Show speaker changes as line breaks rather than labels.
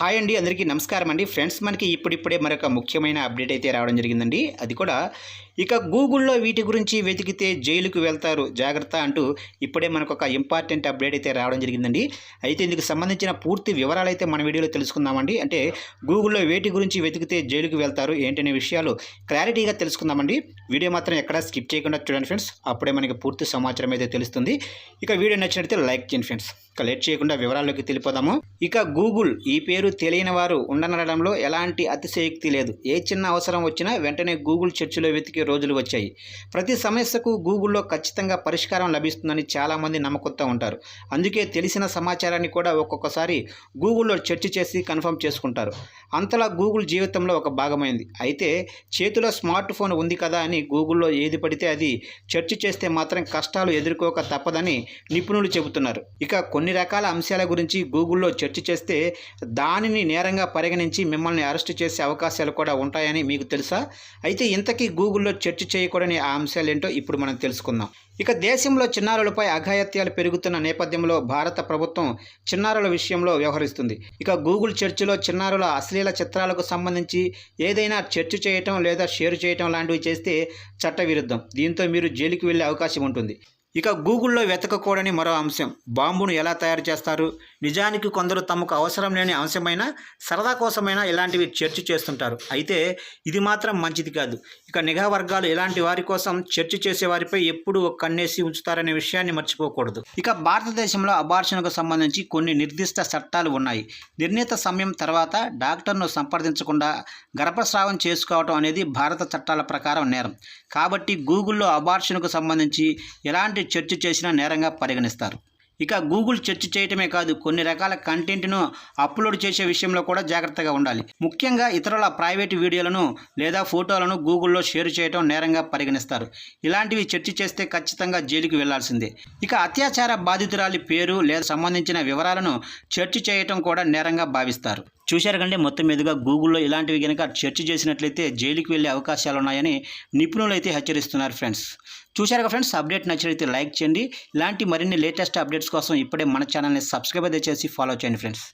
Hi అండి అందరికీ నమస్కారం అండి. ఫ్రెండ్స్ మనకి ఇప్పుడిప్పుడే మరొక ముఖ్యమైన అప్డేట్ అయితే రావడం జరిగిందండి. అది కూడా ఇక గూగుల్లో వీటి గురించి వెతికితే జైలుకు వెళ్తారు జాగ్రత్త అంటూ ఇప్పుడే మనకు ఒక ఇంపార్టెంట్ అప్డేట్ అయితే రావడం జరిగిందండి. అయితే ఇందుకు సంబంధించిన పూర్తి వివరాలు అయితే మన వీడియోలో తెలుసుకుందామండి. అంటే గూగుల్లో వేటి గురించి వెతికితే జైలుకు వెళ్తారు ఏంటనే విషయాలు క్లారిటీగా తెలుసుకుందామండి. వీడియో మాత్రం ఎక్కడా స్కిప్ చేయకుండా చూడండి ఫ్రెండ్స్. అప్పుడే మనకి పూర్తి సమాచారం అయితే తెలుస్తుంది. ఇక వీడియో నచ్చినట్లయితే లైక్ చేయండి ఫ్రెండ్స్. ఇక లేట్ చేయకుండా వివరాల్లోకి తెలిపోదాము. ఇక గూగుల్ ఈ పేరు తెలియని వారు ఉండనడంలో ఎలాంటి అతిశయోక్తి లేదు. ఏ చిన్న అవసరం వచ్చినా వెంటనే గూగుల్ చర్చిలో వెతికే రోజులు వచ్చాయి. ప్రతి సమస్యకు గూగుల్లో ఖచ్చితంగా పరిష్కారం లభిస్తుందని చాలామంది నమ్మకంతో ఉంటారు. అందుకే తెలిసిన సమాచారాన్ని కూడా ఒక్కొక్కసారి గూగుల్లో చర్చ చేసి కన్ఫర్మ్ చేసుకుంటారు. అంతలా గూగుల్ జీవితంలో ఒక భాగమైంది. అయితే చేతిలో స్మార్ట్ ఫోన్ ఉంది కదా అని గూగుల్లో ఏది పడితే అది చర్చ చేస్తే మాత్రం కష్టాలు ఎదుర్కోక తప్పదని నిపుణులు చెబుతున్నారు. ఇక కొన్ని రకాల అంశాల గురించి గూగుల్లో చర్చ చేస్తే దానిని నేరంగా పరిగణించి మిమ్మల్ని అరెస్ట్ చేసే అవకాశాలు కూడా ఉంటాయని మీకు తెలుసా? అయితే ఇంతకీ గూగుల్లో చర్చ చేయకూడని ఆ అంశాలు ఏంటో ఇప్పుడు మనం తెలుసుకుందాం. ఇక దేశంలో చిన్నారులపై అఘాయత్యాలు పెరుగుతున్న నేపథ్యంలో భారత ప్రభుత్వం చిన్నారుల విషయంలో వ్యవహరిస్తుంది. ఇక గూగుల్ చర్చిలో చిన్నారుల అశ్లీల చిత్రాలకు సంబంధించి ఏదైనా చర్చ చేయటం లేదా షేర్ చేయటం లాంటివి చేస్తే చట్టవిరుద్ధం. దీంతో మీరు జైలుకి వెళ్ళే అవకాశం ఉంటుంది. ఇక గూగుల్లో వెతకకూడని మరో అంశం. బాంబును ఎలా తయారు చేస్తారు? నిజానికి కొందరు తమకు అవసరం లేని అంశమైన సరదా కోసమైనా ఇలాంటివి చర్చ చేస్తుంటారు. అయితే ఇది మాత్రం మంచిది కాదు. ఇక నిఘా వర్గాలు ఇలాంటి వారి కోసం చర్చ చేసే వారిపై ఎప్పుడూ ఒక కన్నేసి ఉంచుతారనే విషయాన్ని మర్చిపోకూడదు. ఇక భారతదేశంలో అబార్షణకు సంబంధించి కొన్ని నిర్దిష్ట చట్టాలు ఉన్నాయి. నిర్ణీత సమయం తర్వాత డాక్టర్ను సంప్రదించకుండా గర్భస్రావం చేసుకోవటం అనేది భారత చట్టాల ప్రకారం నేరం. కాబట్టి గూగుల్లో అబార్షణకు సంబంధించి ఎలాంటి చర్చ చేసినా నేరంగా పరిగణిస్తారు. ఇక గూగుల్ సెర్చ్ చేయటమే కాదు కొన్ని రకాల కంటెంట్ను అప్లోడ్ చేసే విషయంలో కూడా జాగ్రత్తగా ఉండాలి. ముఖ్యంగా ఇతరుల ప్రైవేట్ వీడియోలను లేదా ఫోటోలను గూగుల్లో షేర్ చేయడం నేరంగా పరిగణిస్తారు. ఇలాంటివి చర్చ చేస్తే ఖచ్చితంగా జైలుకి వెళ్ళాల్సిందే. ఇక అత్యాచార బాధితురాలి పేరు లేదా సంబంధించిన వివరాలను చర్చ చేయటం కూడా నేరంగా భావిస్తారు. చూశారు కంటే మొత్తం మీదుగా గూగుల్లో ఇలాంటివి కనుక చర్చ చేసినట్లయితే జైలుకి వెళ్ళే అవకాశాలు ఉన్నాయని నిపుణులు అయితే హెచ్చరిస్తున్నారు ఫ్రెండ్స్. చూశారు ఫ్రెండ్స్ అప్డేట్ నచ్చినైతే లైక్ చేయండి. ఇలాంటి మరిన్ని లేటెస్ట్ అప్డేట్స్ కోసం ఇప్పుడే మన ఛానల్ని సబ్స్క్రైబ్ అయితే చేసి ఫాలో చేయండి ఫ్రెండ్స్.